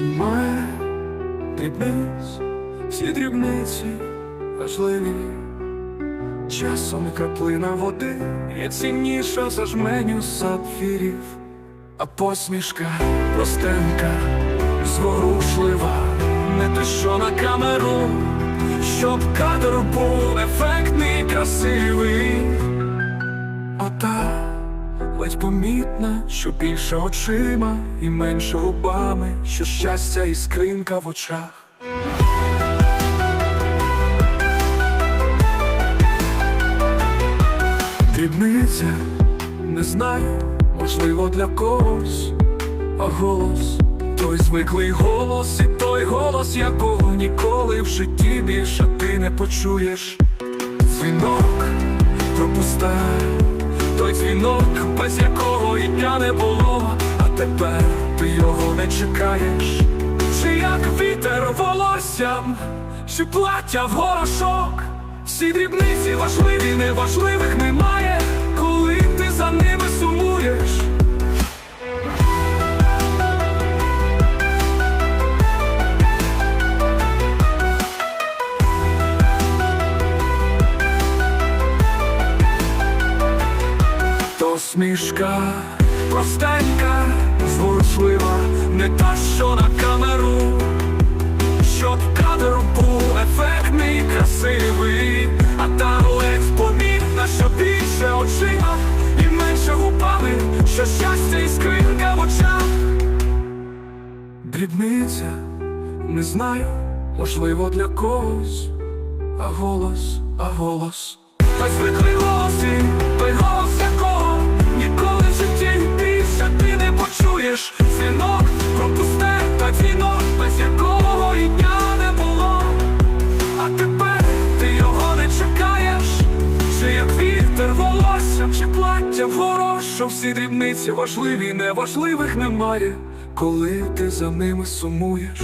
Має дрібниць, всі дрібниці важливі. Часом краплина води є цінніша за жменю сапфірів, а посмішка простенька, зворушлива, не те, що на камеру, щоб кадр був ефектний, красивий. Ледь помітна, що більше очима і менше губами, що щастя і скринка в очах. Дрібниця, не знаю, можливо для когось, а голос, той звиклий голос, і той голос, якого ніколи в житті більше ти не почуєш. Дзвінок дзвінок, без якого і дня не було, а тепер ти його не чекаєш. Чи як вітер волоссям, чи плаття в горошок, всі дрібниці важливі, неважливих То смішка простенька, зворушлива, не та, що на камеру, щоб кадр був ефектний і красивий, а та ледь помітна, що більше очима і менше губами, що щастя і скринка в очах. Дрібниця, не знаю, можливо для когось, а голос, а голос. Той звиклий голос, почуєш. Дзвінок пропусте, та дзвінок, без якого і дня не було. А тепер ти його не чекаєш, чи як вітер волосся, чи плаття хороше всі дрібниці важливі, неважливих немає, коли ти за ними сумуєш.